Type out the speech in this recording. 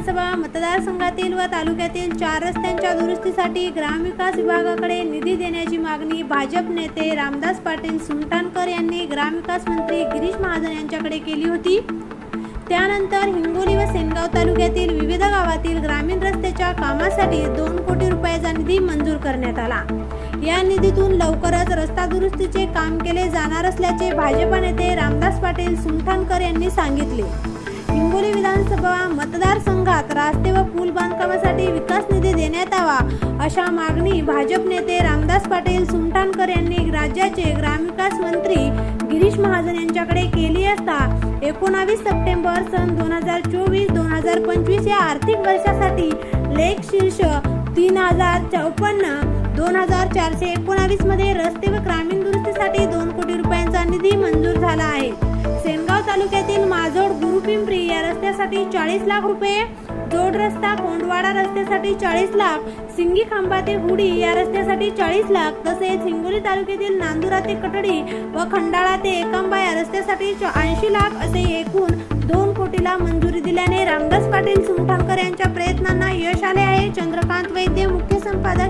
विधानसभा मतदारसंघातील व तालुक्यातील चार रस्त्यांच्या दुरुस्तीसाठी ग्रामविकास विभागाकडे निधी देण्याची मागणी भाजप नेते रामदास पाटील सुलतानकर यांनी ग्रामविकास मंत्री गिरीश महाजन यांच्याकडे केली होती. त्यानंतर हिंगोली व सेनगाव तालुक्यातील विविध गावातील ग्रामीण रस्त्याच्या कामासाठी दोन कोटी रुपयाचा निधी मंजूर करण्यात आला. या निधीतून लवकरच रस्ता दुरुस्तीचे काम केले जाणार असल्याचे भाजप नेते रामदास पाटील सुलतानकर यांनी सांगितले. हिंगोली विधानसभा मतदारसंघात रस्ते व पूल बांधकामासाठी विकास निधी देण्यात यावा अशा मागणी भाजप नेते रामदास पाटील सुमठाणकर यांनी राज्याचे ग्रामविकास मंत्री गिरीश महाजन यांच्याकडे केली असता एकोणावीस सप्टेंबर सन दोन हजार चोवीस दोन हजार पंचवीस या आर्थिक वर्षासाठी लेख शीर्ष तीन हजार चौपन्न दोन हजार चारशे एकोणावीसमध्ये रस्ते व ग्रामीण दुरुस्तीसाठी दोन कोटी रुपयांचा निधी मंजूर झाला आहे. रस्त्यासाठी चाळीस लाख रुपये जोड रस्ता कोंडवाडा रस्त्यासाठी चाळीस लाख सिंगी खांबा ते हुडी या रस्त्यासाठी चाळीस लाख तसेच हिंगोली तालुक्यातील नांदुरा ते कटडी व खंडाळा ते एकांबा या रस्त्यासाठी ऐंशी लाख असे एकूण दोन कोटीला मंजुरी दिल्याने रामदास पाटील सुमठाणकर यांच्या प्रयत्नांना यश आले आहे. चंद्रकांत वैद्य मुख्य संपादक